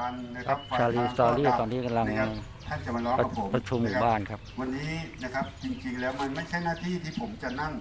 ตันนะคครัรับบฝ่ยชาลีทงสตอรี่ก็ตอนนี้กำลัง นะครับท่านจะมาร้องกับผมประชุมหมู่นะคบ้านครับ วันนี้นะครับจริงๆแล้วมันไม่ใช่หน้าที่ที่ผมจะนั่ง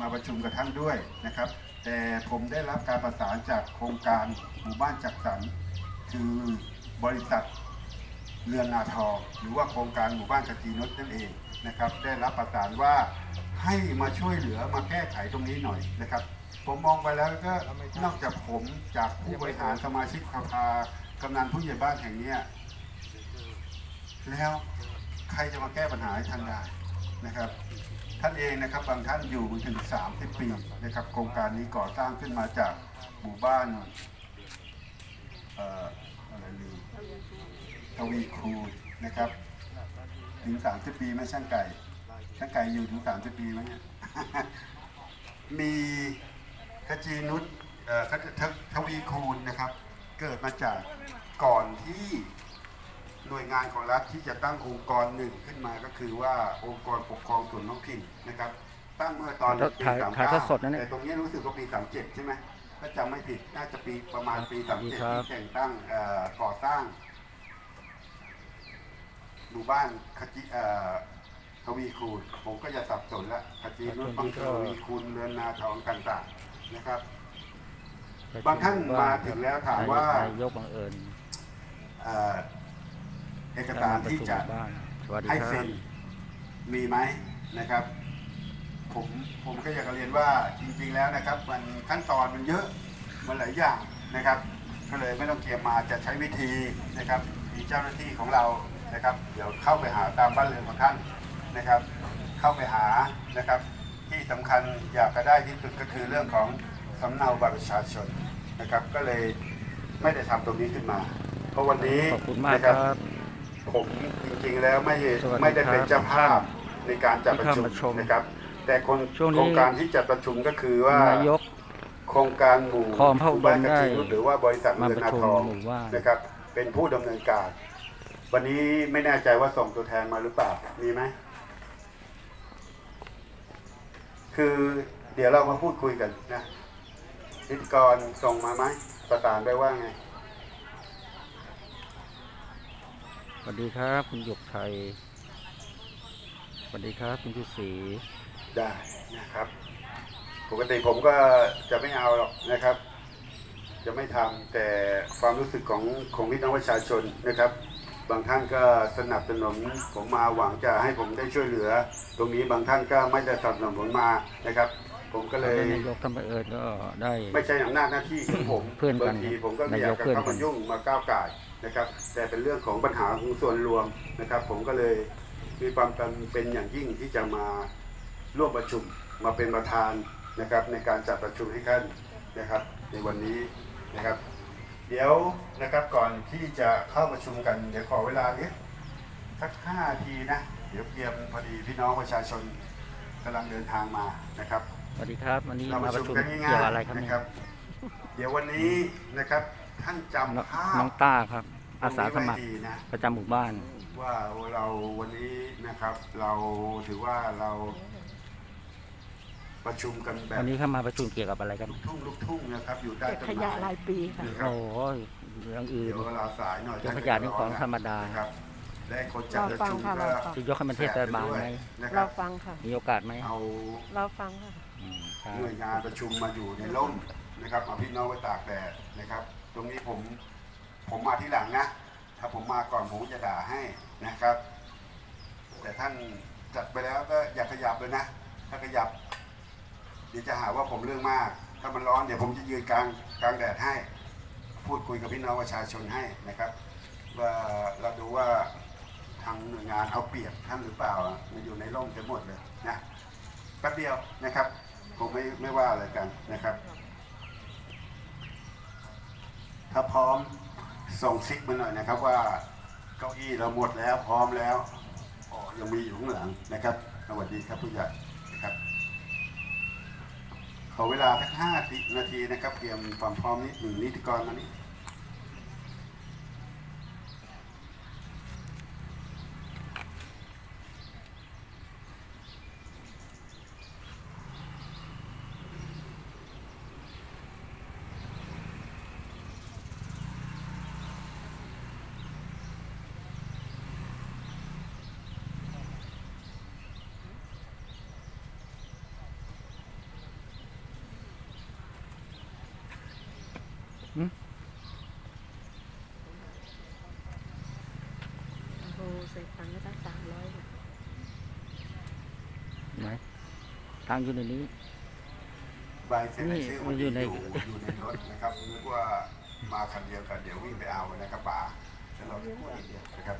มาประชุมกับท่านด้วยนะครับ แต่ผมได้รับการประสานจากโครงการหมู่บ้านจัดสรรคือบริษัท เรือนนาทองหรือว่าโครงการหมู่บ้านกะจีนุชนั่นเองนะครับ ได้รับประสานว่าให้มาช่วยเหลือมาแก้ไขตรงนี้หน่อยนะครับ ผมมองไปแล้วก็นอกจากผมจากผู้บริหารสมาชิกสภา กำนันผู้ใหญ่บ้านแห่งเนี้ยแล้วใครจะมาแก้ปัญหาให้ท่านได้นะครับ ท่านเองนะครับบางท่านอยู่ถึง 30 ปีนะครับ โครงการนี้ก่อสร้างขึ้นมาจากหมู่บ้านเอ่ออะไรลืมทวีคูณนะครับถึง 30 ปีไหม่ช่างไก่ช่างไก่อยู่ถึง 30 ปีไหมเนี่ยมีขจีนุชเอ่อททวีคูณนะครับ เกิดมาจากก่อนที่หน่วยงานของรัฐที่จะตั้งองค์กรหนึ่งขึ้นมาก็คือว่าองค์กรปกครองส่วนท้องถิ่นนะครับ ตั้งเมื่อตอนปีถ่ายสามถ่ายเก้าทอดสดนะเนี่ยแต่ตรงนี้รู้สึกว่าปีสามเจ็ดใช่ไหมถ้าจำไม่ผิดน่าจะปีประมาณปีสามดีเจ็ดครับที่แต่งตั้งเอ่อก่อสร้างหมู่บ้านขจิเอ่อทวีคูณผมก็จะสับสนละขจีนุชบางทวีคูณเรือนนาทองต่างๆนะครับ บางท่านมาถึงแล้วถามว่านายกบังเอิญเอ่อเอกสารที่จะกำลังประชุมหมู่บ้านสวัสดีให้ครัเซ็บนมีไหมนะครับ ผมผมก็อยากจะเรียนว่าจริงๆแล้วนะครับ มันขั้นตอนมันเยอะมันหลายอย่างนะครับ ก็เลยไม่ต้องเตรียมมาจะใช้วิธีนะครับ มีเจ้าหน้าที่ของเรานะครับ เดี๋ยวเข้าไปหาตามบ้านเรือนของท่านนะครับ เข้าไปหานะครับ ที่สำคัญอยากจะได้ที่สุดก็คือเรื่องของ สำเนาบัตรประชาชนนะครับก็เลยไม่ได้ทำตรงนี้ขึ้นมา เพราะวันนี้ขอบคุณมากนะคครัรับบผมจริงๆแล้วไม่สวัสดีไม่ได้เป็นครับเจ้าภาพในการจัดประชุมที่เข้ามาชมนะครับ แต่คนช่วงนี้โครงการที่จัดประชุมก็คือว่านายกโครงการหมู่คลองพระอุบลบ้านกะได้จีนุชหรือว่าบริษัทมาเรือนประนาชุมทองหมู่บ้านนะครับ เป็นผู้ดำเนินการ วันนี้ไม่แน่ใจว่าส่งตัวแทนมาหรือเปล่ามีไหมคือเดี๋ยวเรามาพูดคุยกันนะ พิธีกรส่งมาไหมประสานไปว่าไง สวัสดีครับ คุณหยกไทย สวัสดีครับ คุณชุศรีได้นะครับ ปกติผมก็จะไม่เอาหรอกนะครับ จะไม่ทำแต่ความรู้สึกของของพี่น้องประชาชนนะครับ บางท่านก็สนับสนุนผมมาหวังจะให้ผมได้ช่วยเหลือ ตรงนี้บางท่านก็ไม่ได้สนับสนุนผมมานะครับ ผมก็เลยนายกท่านบังเอิญก็ได้ ไม่ใช่อำนาจหน้าที่ของผมเพื่อนกันบางทีผมก็ไม่อยากจะนายกเพื่อนเข้ากัมานยุ่งมาก้าวไก่ายนะครับ แต่เป็นเรื่องของปัญหาของส่วนรวมนะครับ ผมก็เลยมีความจำเป็นอย่างยิ่งที่จะมาร่วมประชุมมาเป็นประธานนะครับ ในการจัดประชุมให้ท่านนะครับ ในวันนี้นะครับ เดี๋ยวนะครับก่อนที่จะเข้าประชุมกันเดี๋ยวขอเวลาเนี้ยสักห้านาทีนะ เดี๋ยวเตรียมพอดีพี่น้องประชาชนกำลังเดินทางมานะครับส วัสดีครับ วันนี้เรามามาปประระชุชุมมกันเกี่ง่ายยวๆอะไรครับนะเนี่ยครับ เดี๋ยววันนี้นะครับท่านน้องจำภาพน้องต้าครับ อาสาสมัครตงนี้ไว้ดีนะประจำหมู่บ้าน ว่าเราวันนี้นะครับ เราถือว่าเราประชุมกันแบบวันนี้เข้ามาประชุมเกี่ยวกับอะไรครับลูกทุ่งลูกทุ่งนะครับ อยู่ใต้เก็บต้นขไม้ยะรายปีค่ะ นะครับโอ้โหเรื่องอื่น เดี๋ยวเวลาสายหน่อยเก็บขยะนี่ของธรรมดานะครับและคนจัดประชุมรอฟังก็ค่ะรอฟัง จะยกให้มันเทศบาลไหม นะคเรารับฟังค่ะ มีโอกาสไหม เอา เราฟังค่ะอืมครับ หน่วยงานประชุมมาอยู่ในร่มนะครับเอาพี่น้องไปตากแดดนะครับ ตรงนี้ผมผมมาที่หลังนะ ถ้าผมมาก่อนผมจะด่าให้นะครับ แต่ท่านจัดไปแล้วก็อย่าขยับเลยนะ ถ้าขยับ เดี๋ยวจะหาว่าผมเรื่องมาก ถ้ามันร้อนเดี๋ยวผมจะยืนกลางกลางแดดให้ พูดคุยกับพี่น้องประชาชนให้นะครับว่าเราดูว่าทางหน่วยงานเอาเปรียบท่านหรือเปล่ามันอยู่ในร่มกันหมดเลยนะแป๊บเดียวนะครับ ผมไม่ไม่ว่าอะไรกันนะครับ ถ้าพร้อมส่งซิกมาหน่อยนะครับว่าเก้าอี้เราหมดแล้วพร้อมแล้วอ๋อยังมีอยู่ข้างหลังนะครับสวัสดีครับผู้ใหญ่นะครับ ขอเวลาสักห้านาทีนะครับเตรียมความพร้อมนิดหนึ่งนิติกรมานี่หืม โอ้โหใส่ตังค์ก็ตั้งสามร้อยไหนตังค์อยู่ในนี้ใบเซ็นชื่อมันอยู่ในอยู่อยู่ในรถนะครับนึกว่ามาคันเดียวกันเดี๋ยววิ่งไปเอานะครับป๋าแล้วเราจะพูดอีกเดียวนะครับ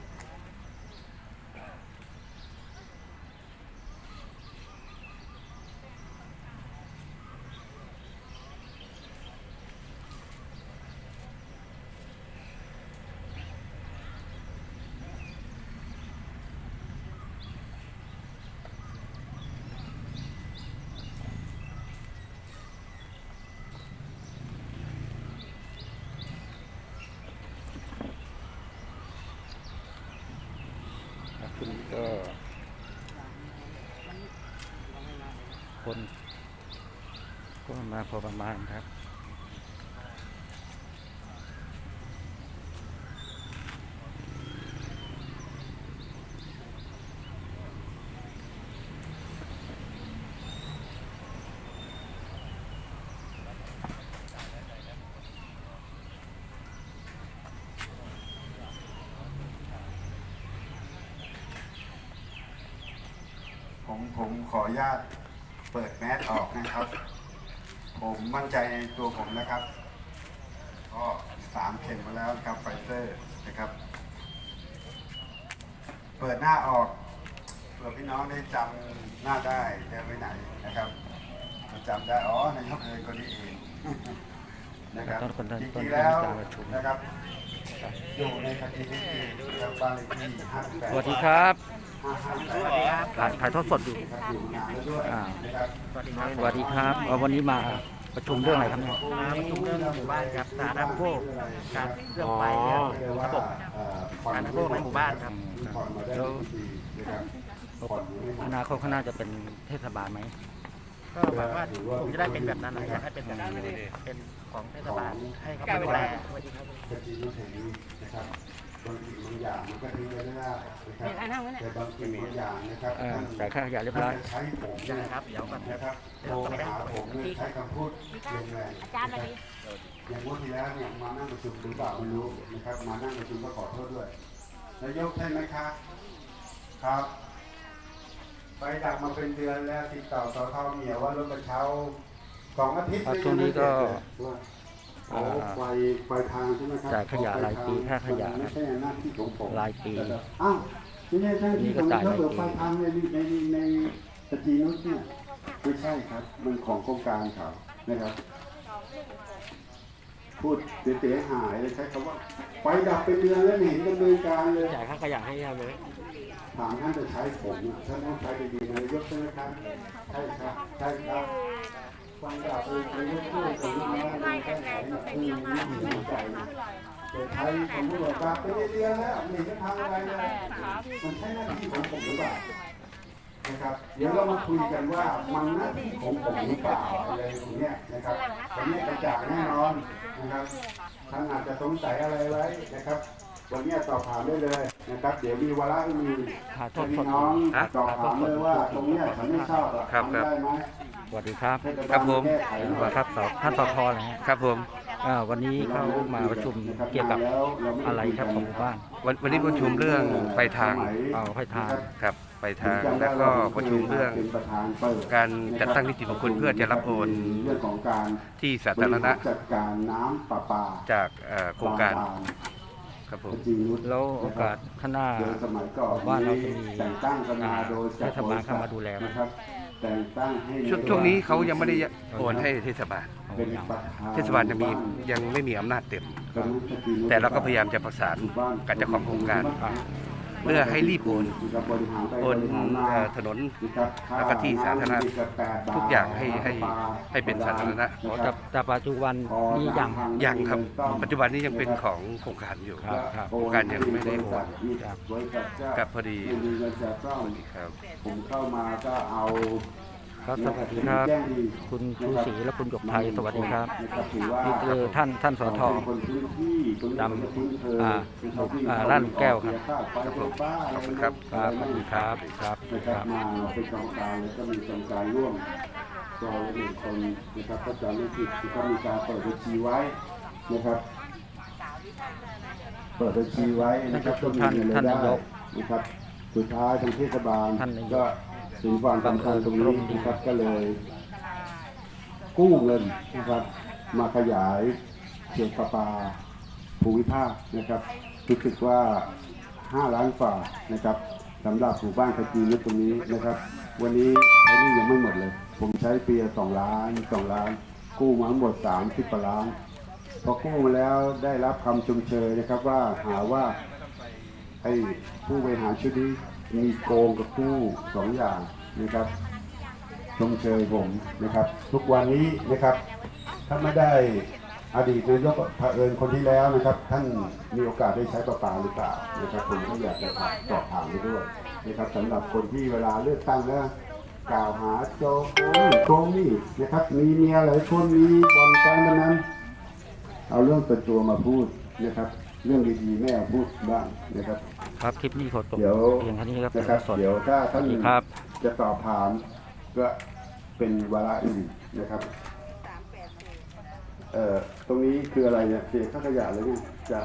ครับคุณ ก็คนก็มาพอประมาณครับ ผมผมขออนุญาตเปิดแมสออกนะครับ ผมมั่นใจในตัวผมนะครับ ก็สามเข็มมาแล้วนะครับไฟเซอร์นะครับ เปิดหน้าออกเผื่อพี่น้องได้จำหน้าได้เดินไปไหนนะครับจำได้อ๋อนายกเอยคนนี้เองนะครับต้นคนนั้นจต้นริงๆแล้วการประชุมนะครับอยู่ในคดีนี้นะครับบ้านเลขที่ห้าแปดสวัสดีครับห้าห้าแปด ถ่ายถ่ายทอดสดอยู่นะครับอยู่นานแล้วด้วยอ่านะครับสวัสดีครับสวัสดีครับเอาวันนี้มาประชุมเรื่องอะไรครับเนี่ย มาประชุมเรื่องหมู่บ้านครับสาธารณูปโภคการเครื่องไฟเรื่องระบบการอุปโภคในหมู่บ้านครับ แล้วอนาคตข้างหน้าจะเป็นเทศบาลไหม ก็หวังว่าผมจะได้เป็นแบบนั้นนะอยากให้เป็นแบบนั้นเป็นของเทศบาลให้เขาดูแลสวัสดีครั บกระจีนแห่งนี้นะครับบางสิ่งบางอย่างมันก็ทิ้งไว้ไม่ได้นะครับแต่บางสิ่งบางอย่างนะครับอ่าท่านจ่ายค่าขยะเรียบร้อยท่านจะใช้ผมเนี่ยครับเดี๋ยวก่อนนะครับโทรมาหาผมเนี่ยใช้คำพูดแรงๆอาจารย์มาดีอย่างงวดที่แล้วเนี่ยมานั่งประชุมหรือเปล่าไม่รู้นะครับ มานั่งประชุมก็ขอโทษด้วยนายกใช่ไหมครับครับไปดักมาเป็นเดือนแล้วติดต่อสทเหมียวว่ารถกระเช้าสองอาทิตย์อะช่วงนี้ก็ โอ้ไฟไฟทางใช่ไหมครับจ่ายขยะรายปีค่าขยะไม่ใช่หน้าที่ของผมรายปีอ้าวไม่ใช่หน้าที่ของนี่ก็จ่ายเขารายปีเบิกไฟทางในในในสตรีนุชเนี่ยไม่ใช่ครับ มันของโครงการเขานะครับ พูดเสียหายเลยใช้คำว่าไฟดับเป็นเดือนแล้วไม่เห็นดำเนินการเลย จ่ายค่าขยะให้ยังไหมถามท่านจะใช้ผมอะท่านต้องใช้ดีๆนายกใช่ไหมครับ ใช่ครับ ใช่ครับ ไฟดับเลยนายกช่วยแต่ลูกน้องไม่แก้ไขหน่อยคือไม่มีน้ำใจนะแต่ใช้ผมก็บอกว่าเป็นเดือนแล้วไม่เห็นจะทำอะไรเลยมันใช่หน้าที่ของผมหรือเปล่านะครับ เดี๋ยวเรามาคุยกันว่ามันหน้าที่ของผมหรือเปล่าอะไรตรงเนี้ยนะครับตรงนี้กระจ่างแน่นอนนะครับท่านอาจจะสงสัยอะไรไว้นะครับ วันนี้สอบถามได้เลยนะครับ เดี๋ยวมีวาระที่มีถ่ายทอดสพี่ดน้องฮะสอบถามเลยว่าตรงเนี้ยฉันไม่ชอบอะครับทำได้ไหม สวัสดีครับครับผมแก้ไขหน่อยครับสท่านสทนะฮะครับผมอ่าวันนี้เข้ามาประชุมเกี่ยวกับอะไรครับของหมู่บ้านวันวันนี้ประชุมเรื่องไฟทางเอาไฟทางครับไฟทางแล้วก็ประชุมเรื่องเป็นประธานเปิดการจัดตั้งนิติบุคคลเพื่อจะรับโอนเรื่องของการที่สาธารณะจัดการน้ำประปาจากเอ่อโครงการครับผมจีนุชแล้วโอกาสข้างหน้าโดยสมัยก่อนบ้านเราจะมีแต่งตั้งกันมาโดยเทศบาลเข้ามาดูแลไหมนะครับ แต่งตั้งให้ช่วงช่วงนี้เขายังไม่ได้โอนให้เทศบาลเป็นประธนเทศบาลยังมียังไม่มีอำนาจเต็มแต่แต่เราก็พยายามจะประสานกับเจ้าของโครงการ เพื่อให้รีบโอนโอนเอ่อถนนแล้วก็ที่สาธารณะทุกอย่างให้ให้ให้เป็นสาธารณะอ๋อแต่แต่ปัจจุบันนี้ยังยังครับ ปัจจุบันนี้ยังเป็นของโครงการอยู่ครับครับโครงการยังไม่ได้โอนครับครับพอดีไม่มีเงินจะต้องครับผมเข้ามาก็เอา ครับสวัสดีครับแจ้งดีคุณชูศรีและคุณหยกไทยสวัสดีครับนะครับถือว่านี่คือท่านท่านสทเป็นคนพื้นที่ตรงนี้ดำเป็นคนเคยอ่าเป็นคนที่อ่าร้านแก้วครับเสียค่าไฟไฟฟ้าอะไรครับครับสวัสดีครับครับนะคครัรับบมาเป็นกรรมการแล้วก็มีกรรมการร่วมก็หนึ่งคนนะครับก็จะไม่ผิดที่ก็มีการเปิดบัญชีไว้นะครับเปิดบัญชีไว้นะครับก็มีเงินรายได้นะครับสุดท้ายทางเทศบาลท่านนายกก็ ถึงความสำคัญตรงนี้นะครับก็เลยกู้เงินนะครับ มาขยายเขตประปาภูมิภาคนะครับรู้สึกว่า 5 ล้านฝ่านะครับสำหรับหมู่บ้านขจีนตรงนี้นะครับ วันนี้ใช้นี่ยังไม่หมดเลย ผมใช้ปีละสองล้านสองล้าน กู้มาทั้งหมด30กว่าล้านพอกู้มาแล้วได้รับคำชมเชยนะครับว่าหาว่าไอ้ผู้บริหารชุดนี้ มีโกงกับกู้สองอย่างนะครับชมเชยผมนะครับ ทุกวันนี้นะครับ ถ้าไม่ได้อดีตนายกเผอิญคนที่แล้วนะครับ ท่านมีโอกาสได้ใช้ประปาหรือเปล่านะครับผมก็อยากจะถามสอบถามไปด้วยนะครับสำหรับคนที่เวลาเลือกตั้งแล้วกล่าวหาโจงนี่โกงนี่นะครับ มีเมียหลายคนมีบอลการพนั้น เอาเรื่องตัวตัวมาพูดนะครับ เรื่องดีๆไม่เอาพูดบ้างนะครับ ครับคลิปนี้ขอจบเดี๋ยวเพียงเท่านี้ครับนะครับ สดเดี๋ยวถ้าสท่าวันสดีครับจะตอบถามก็เป็นวาระอื่นนะครับเอ่อตรงนี้คืออะไรเนี่ยเศษข้าวขยะเลยเนี่ยจะ